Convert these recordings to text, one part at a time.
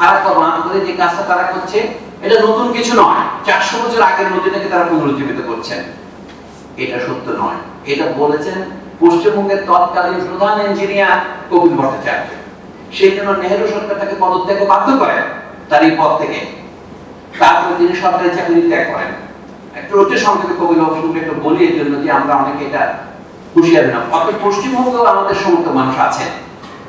ফারাক্কা বাঁধ করে যে কাজটা তারা করছে, এটা নতুন কিছু নয়। চারশো বছর আগের নদীটাকে তারা পুনরুজ্জীবিত করছেন। এটা সত্য নয়। এটা বলেছেন পশ্চিমবঙ্গের তৎকালীন প্রধান ইঞ্জিনিয়ার কপিল ভট্টাচার্য। সেই জন্য সরকার তাকে পদত্যাগে বাধ্য করেন তার এই পদ থেকে। তিনি সরকারি চাকরি ত্যাগ করেন। একটু অতি সংক্ষেপে কবির অবসরকে একটু বলি, এর জন্য যে আমরা অনেকে এটা হুঁশিয়ারি না। অত পশ্চিমবঙ্গেও আমাদের সমস্ত মানুষ আছেন।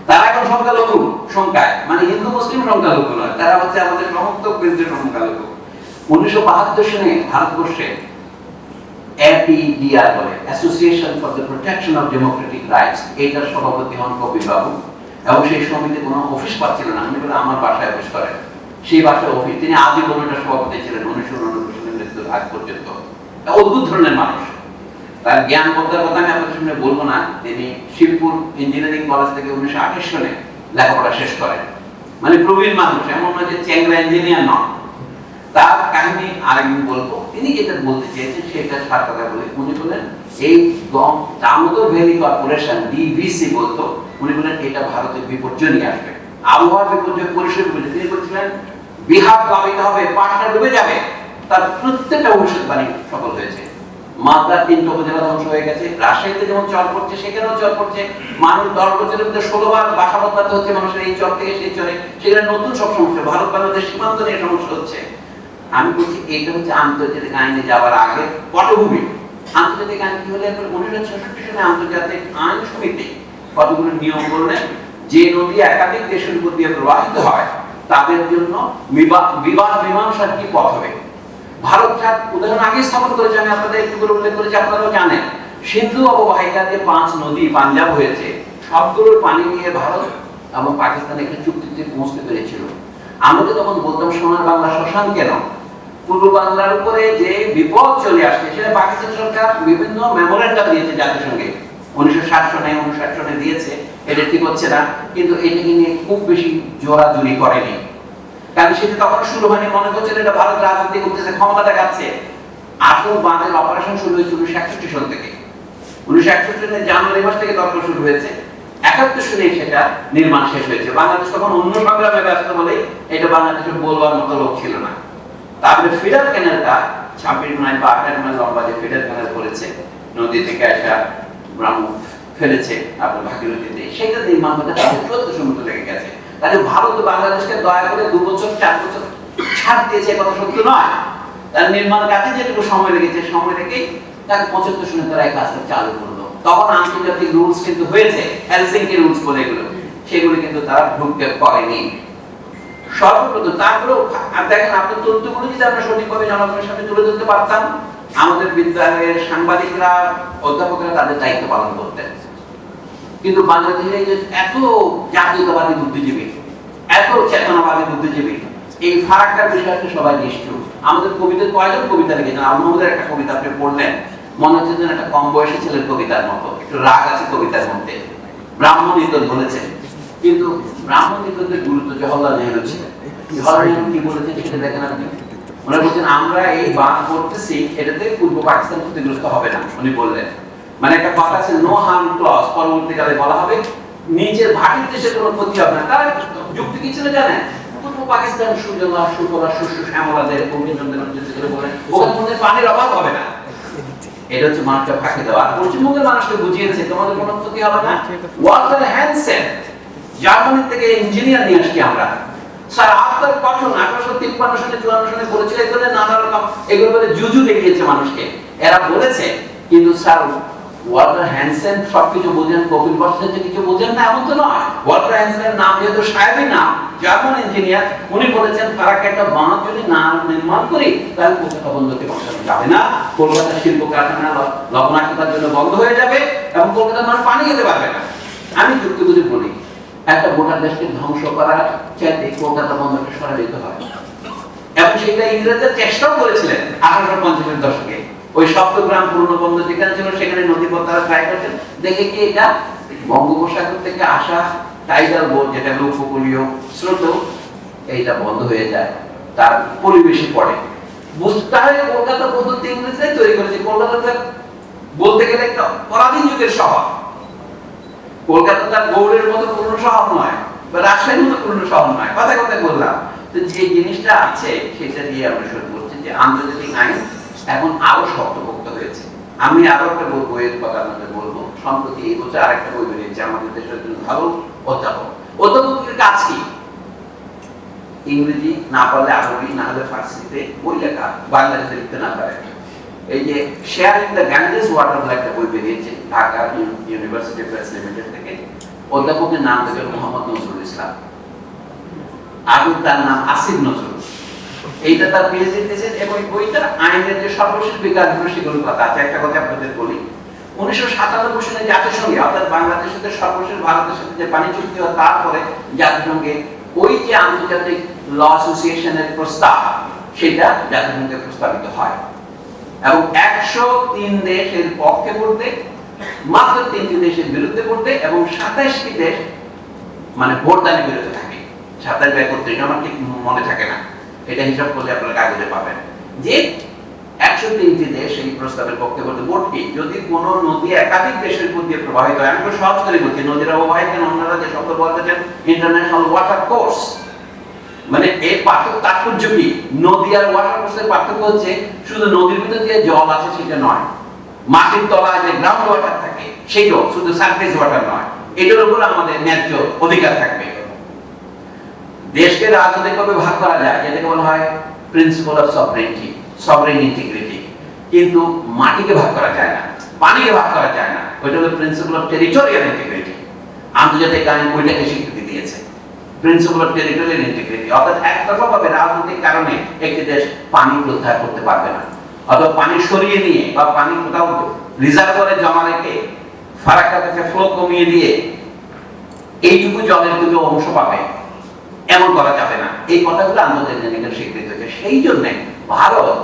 তারা এখন সংখ্যালঘু সংখ্যায় মানে হিন্দু মুসলিম সংখ্যালঘু নয়, তারা হচ্ছে আমাদের সমস্ত কেন্দ্রের সংখ্যালঘু। উনিশশো বাহাত্তর সনে ভারতবর্ষে অ্যাপিডিআর বলে association for the protection of democratic rights সভাপতি হন কবির বাবু এবং সেই সমিতি কোনো অফিস পাচ্ছিল না। বলে আমার বাসায় অফিস করেন। সেই বাসায় অফিস, তিনি আজীবন সভাপতি ছিলেন, উনিশশো উননব্বই সালের মৃত্যুর আগ পর্যন্ত। অদ্ভুত ধরনের মানুষ। তার জ্ঞান কথা আমি আপনাদের বলব না, তিনি শিবপুর ইঞ্জিনিয়ারিং কলেজ থেকে উনিশশো আঠাশ সালে লেখাপড়া শেষ করেন। মানে প্রবীণ মানুষ, এমন যে চ্যাংরা ইঞ্জিনিয়ার নন। তার কাহিনী আরেকদিন বলব। তিনি যেটা বলতে চেয়েছেন সেটা সার কথা বলে উনি এই দামোদর ভ্যালি কর্পোরেশন ডিভিসি বলতো উনি এটা ভারতের বিপর্যয় নিয়ে আসবে। আবহাওয়া বিপর্যয় পরিষদ বিপর্যয় তিনি বলছিলেন, বিহার প্লাবিত হবে ডুবে যাবে। তার প্রত্যেকটা ভবিষ্যৎবাণী সফল হয়েছে। মালদার তিনটা উপজেলা ধ্বংস হয়ে গেছে, রাজশাহীতে যেমন চর পড়ছে, সেখানেও চর পড়ছে। মানুষ দশ বছরের মধ্যে ষোলো বার বাসা বদলাতে হচ্ছে, মানুষের এই চর থেকে সেই চরে সেখানে নতুন সব সমস্যা, ভারত বাংলাদেশ সীমান্ত নিয়ে সমস্যা হচ্ছে। আমি বলছি, এইটা হচ্ছে আন্তর্জাতিক আইনে যাওয়ার আগে পটভূমি। আন্তর্জাতিক আইন কি হলে? উনিশশো ছেষট্টি সালে আন্তর্জাতিক আইন সমিতি। কতগুলো নিয়ম করলেন যে নদী একাধিক দেশের উপর দিয়ে প্রবাহিত হয়, তাদের জন্য বিবাদ বিবাদ মীমাংসার কি পথ হবে? ভারত যার উদাহরণ আগে স্থাপন করেছে, আমি আপনাদের একটু করে উল্লেখ করেছি, আপনারাও জানেন। সিন্ধু অববাহিকা যে পাঁচ নদী পাঞ্জাব হয়েছে। সবগুলোর পানি নিয়ে ভারত এবং পাকিস্তান একটা চুক্তিতে পৌঁছতে পেরেছিল। আমরা তখন বলতাম, সোনার বাংলা শ্মশান কেন? পূর্ব বাংলার উপরে যে বিপদ চলে আসছে, সেটা পাকিস্তান সরকার বিভিন্ন মেমোরেন্ডাম দিয়েছে জাতিসংঘে। উনিশশো ষাট সনে, উনষাট সনে দিয়েছে, এটা ঠিক হচ্ছে না, কিন্তু এটাকে নিয়ে খুব বেশি জোরাজুরি করেনি। কারণ সেটা তখন শুরু হয়নি। মনে করছে এটা ভারত রাজনীতি করতেছে, ক্ষমতা দেখাচ্ছে। আসল বাঁধের অপারেশন শুরু হয়েছে উনিশশো একষট্টি সন থেকে। উনিশশো একষট্টি সালের জানুয়ারি মাস থেকে তর্ক শুরু হয়েছে। একাত্তর সালে সেটা নির্মাণ শেষ হয়েছে। বাংলাদেশ তখন অন্য সংগ্রামে ব্যস্ত বলে এটা বাংলাদেশের বলবার মতো লোক ছিল না। তারপরে ফিডার ক্যানেলটা ছাব্বিশ মাইল বা আঠাশ মাইল লম্বা যে ফিডার ক্যানেল করেছে, নদী থেকে আসা ব্রাহ্ম ফেলেছে আপনার ভাগীরথীতে সেটা নির্মাণ করতে তাদের চোদ্দশো মতো লেগে গেছে। তাহলে ভারত বাংলাদেশকে দয়া করে দু বছর, চার বছর ছাড় দিয়েছে কথা সত্য নয়। তার নির্মাণ কাজে যেটুকু সময় লেগেছে, সময় লেগেই তার পঁচাত্তর সনে তারা এই কাজটা চালু করল। তখন আন্তর্জাতিক রুলস কিন্তু হয়েছে হেলসিঙ্কি রুলস বলে এগুলো। সেগুলো কিন্তু তারা ঢুকতে পারেনি। সর্বপ্রথম তারপরেও দেখেন আপনার তথ্যগুলো যদি আমরা সঠিকভাবে জনগণের সামনে তুলে ধরতে পারতাম, আমাদের বিদ্যালয়ের সাংবাদিকরা, অধ্যাপকরা তাদের দায়িত্ব পালন করতেন। কিন্তু বাংলাদেশে এত জাতীয়তাবাদী বুদ্ধিজীবী, এত চেতনাবাদী বুদ্ধিজীবী, এই ফারাক্কার বিষয়টা সবাই নিষ্ঠুর। আমাদের কবিদের কয়জন কবিতা লিখেছেন? আমাদের একটা কবিতা আপনি পড়লেন। মনে হচ্ছে যেন একটা কম বয়সী ছেলের কবিতার মতো। একটু রাগ আছে কবিতার মধ্যে। ব্রাহ্মণ ইতর বলেছেন। কিন্তু ব্রাহ্মণ ইতরদের গুরুত্ব জওহরলাল নেহরু ছিল কি বলেছেন সেটা দেখেন আপনি? ওনারা বলছেন, আমরা এই বাঁধ করতেছি, এটাতে পূর্ব পাকিস্তান ক্ষতিগ্রস্ত হবে না। উনি বললেন। মানে একটা কথা আছে নো হার্ম ক্লজ পরবর্তীকালে বলা হবে, নিজের ভাটির দেশে কোনো ক্ষতি হবে না। তার যুক্তি কি ছিল জানেন? পূর্ব পাকিস্তান সুজলা শ্যামলাদের করে বলেন ওখানে পানির অভাব হবে না। এটা হচ্ছে মানুষকে ফাঁকি দেওয়া। আর পশ্চিমবঙ্গের মানুষকে বুঝিয়েছে, তোমাদের কোনো ক্ষতি হবে না। থেকে ইঞ্জিনিয়ার নিয়ে আসছি আমরা। স্যার আপনার আঠারোশো তিপ্পান্ন সালে, চুয়ান্ন সালে বলেছিল, এগুলো নানা রকম এগুলো বলে জুজু দেখিয়েছে মানুষকে। এরা বলেছে, কিন্তু স্যার ওয়াল্টার হ্যানসেন সবকিছু বোঝেন, কপিল কিছু বোঝেন না, এমন তো নয়। নাম যেহেতু সাহেবই নাম জার্মান ইঞ্জিনিয়ার উনি বলেছেন একটা বাঁধ যদি না নির্মাণ করি, তাহলে বসানো যাবে না শিল্প কারখানা জন্য বন্ধ হয়ে যাবে, এবং কলকাতার মানুষ পানি খেতে পারবে না। আমি যুক্তি বুঝে বলি, একটা গোটা দেশকে ধ্বংস করার চাইতে কলকাতা বন্দরকে সরা দিতে হয়। এবং সেটা ইংরেজরা চেষ্টাও করেছিলেন, আঠারোশো পঞ্চাশের দশকে। ওই সপ্তগ্রাম পুরনো বন্দর যেখানে ছিল, সেখানে নদী পথ তারা ট্রাই করছেন। দেখে কি এটা? বঙ্গোপসাগর থেকে আসা টাইগার বোট যেটা হলো উপকূলীয় স্রোত, এইটা বন্ধ হয়ে যায়। তার পরিবেশে পড়ে। বুঝতে কলকাতা পদ্ধতি তৈরি করেছে। কলকাতা বলতে গেলে একটা পরাধীন যুগের শহর। কলকাতা তার গৌড়ের মতো পুরনো শহর নয়, বা রাজশাহীর মতো পূর্ণ শহর নয়। কথা কথা বললাম। তো যে জিনিসটা আছে, সেটা দিয়ে আমরা শুরু করছি যে আন্তর্জাতিক আইন এখন আরও শক্তপোক্ত হয়েছে। আমি আরও একটা বই- বইয়ের কথা আপনাদের বলব। সম্প্রতি এই বছর আরেকটা বই বেরিয়েছে, আমাদের দেশের একজন ভালো অধ্যাপক। অধ্যাপকের কাজ কি? ইংরেজি না পারলে আরবি, না হলে ফার্সিতে বই লেখা, বাংলাদেশে লিখতে না পারে। এই যে শেয়ারিং দ্য গ্যাঞ্জেস ওয়াটার বলে একটা বই বেরিয়েছে, ঢাকা ইউনিভার্সিটি প্রেস লিমিটেড থেকে। অধ্যাপকের নাম থেকে মোহাম্মদ নজরুল ইসলাম। আগে তার নাম আসিফ নজরুল। এইটা তার পিএইচডি থিসিস এবং বইটা আইনের যে সর্বশেষ বিকাশ সেগুলোর কথা আছে। একটা কথা আপনাদের বলি। উনিশশো সাতানব্বই সালে জাতিসংঘে, অর্থাৎ বাংলাদেশের সাথে সর্বশেষ ভারতের সাথে যে চুক্তি হয়, তারপরে জাতিসংঘে ওই যে আন্তর্জাতিক ল অ্যাসোসিয়েশনের প্রস্তাব, সেটা জাতিসংঘে প্রস্তাবিত হয়। এবং একশো তিন দেশের পক্ষে পড়তে, মাত্র তিনটি দেশের বিরুদ্ধে পড়তে এবং সাতাইশটি দেশ মানে ভোটদানের বিরুদ্ধে থাকে। সাতাশ বা একত্রিশ আমার ঠিক মনে থাকে না। এটা হিসাব করলে আপনারা কাগজে পাবেন। যে একশো তিনটি দেশ এই প্রস্তাবের পক্ষে বলতে ভোট কি? যদি কোন নদী একাধিক দেশের উপর দিয়ে প্রবাহিত হয়, আমি সহজ করে বলছি, নদীর অববাহিত কেন আপনারা যে শব্দ বলতেছেন ইন্টারন্যাশনাল ওয়াটার কোর্স মানে এর পার্থক্য, তাৎপর্য কি? নদী আর ওয়াটার কোর্সের পার্থক্য হচ্ছে, শুধু নদীর ভিতর যে জল আছে সেটা নয়। মাটির তলায় যে গ্রাউন্ড ওয়াটার থাকে, সেটাও শুধু সারফেস ওয়াটার নয়। এটার উপর আমাদের ন্যায্য অধিকার থাকবে। দেশকে রাজনৈতিকভাবে ভাগ করা যায়, যেটাকে বলা হয় principle of sovereignty sovereign integrity কিন্তু মাটিকে ভাগ করা যায় না, পানিকে ভাগ করা যায় না, ওইটা হলো প্রিন্সিপাল অফ টেরিটোরিয়াল ইন্টিগ্রিটি আন্তর্জাতিক আইন ওইটাকে স্বীকৃতি দিয়েছে। প্রিন্সিপাল অফ টেরিটোরিয়াল ইন্টিগ্রিটি অর্থাৎ একতরফাভাবে রাজনৈতিক কারণে একটি দেশ পানি প্রত্যাহার করতে পারবে না। অথবা পানি সরিয়ে নিয়ে বা পানি কোথাও রিজার্ভ করে জমা রেখে ফারাক্কা থেকে ফ্লো কমিয়ে দিয়ে এইটুকু জলের তুমি অংশ পাবে। এমন করা যাবে না। এই কথাগুলো আন্তর্জাতিক স্বীকৃতি হয়েছে। সেই জন্য ভারত,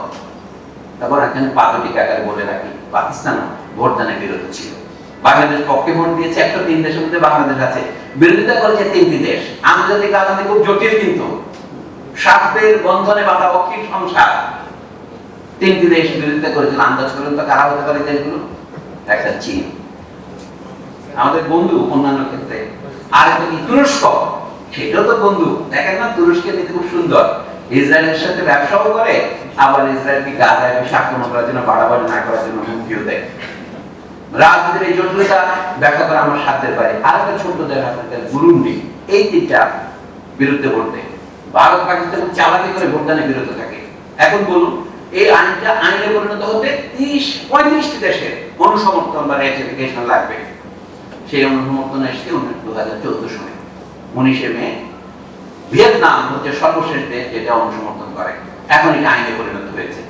তারপর এখানে পাদটিক আকারে বলে রাখি পাকিস্তান ভোটদানের বিরোধী ছিল। বাংলাদেশ পক্ষে ভোট দিয়েছে একশো তিন দেশের মধ্যে বাংলাদেশ আছে। বিরোধিতা করেছে তিনটি দেশ। আন্তর্জাতিক রাজনীতি খুব জটিল কিন্তু। স্বার্থের বন্ধনে বাধা পক্ষের সংসার। তিনটি দেশ বিরোধিতা করেছিল। আন্দাজ করেন তো কারা হতে পারে দেশগুলো? একটা চীন। আমাদের বন্ধু অন্যান্য ক্ষেত্রে। আর একটা কি? তুরস্ক। সেটাও তো বন্ধু দেখেন না তুরস্কের নীতি খুব সুন্দর। ইসরায়েলের সাথে ব্যবসাও করে, আবার ইসরায়েলকে গাজায় বেশি আক্রমণ করার জন্য, বাড়াবাড়ি না করার জন্য হুমকিও দেয়। রাজনীতির এই জটিলতা ব্যাখ্যা করা আমার বাইরে। আর একটা ছোট্ট আপনাদের বুরুন্ডি। এই তিনটা বিরুদ্ধে ভোটে ভারত পাকিস্তান চালাকি করে ভোটদানে বিরত থাকে। এখন বলুন, এই আইনটা আইনে পরিণত হতে তিরিশ, পঁয়ত্রিশটি দেশের অনুসমর্থন বা লাগবে। সেই অনুসমর্থন এসছে দু হাজার চোদ্দ সালে। উনিশে মে ভিয়েতনাম হচ্ছে সর্বশেষ দেশ যেটা অনুসমর্থন করে। এখন এটা আইনে পরিণত হয়েছে।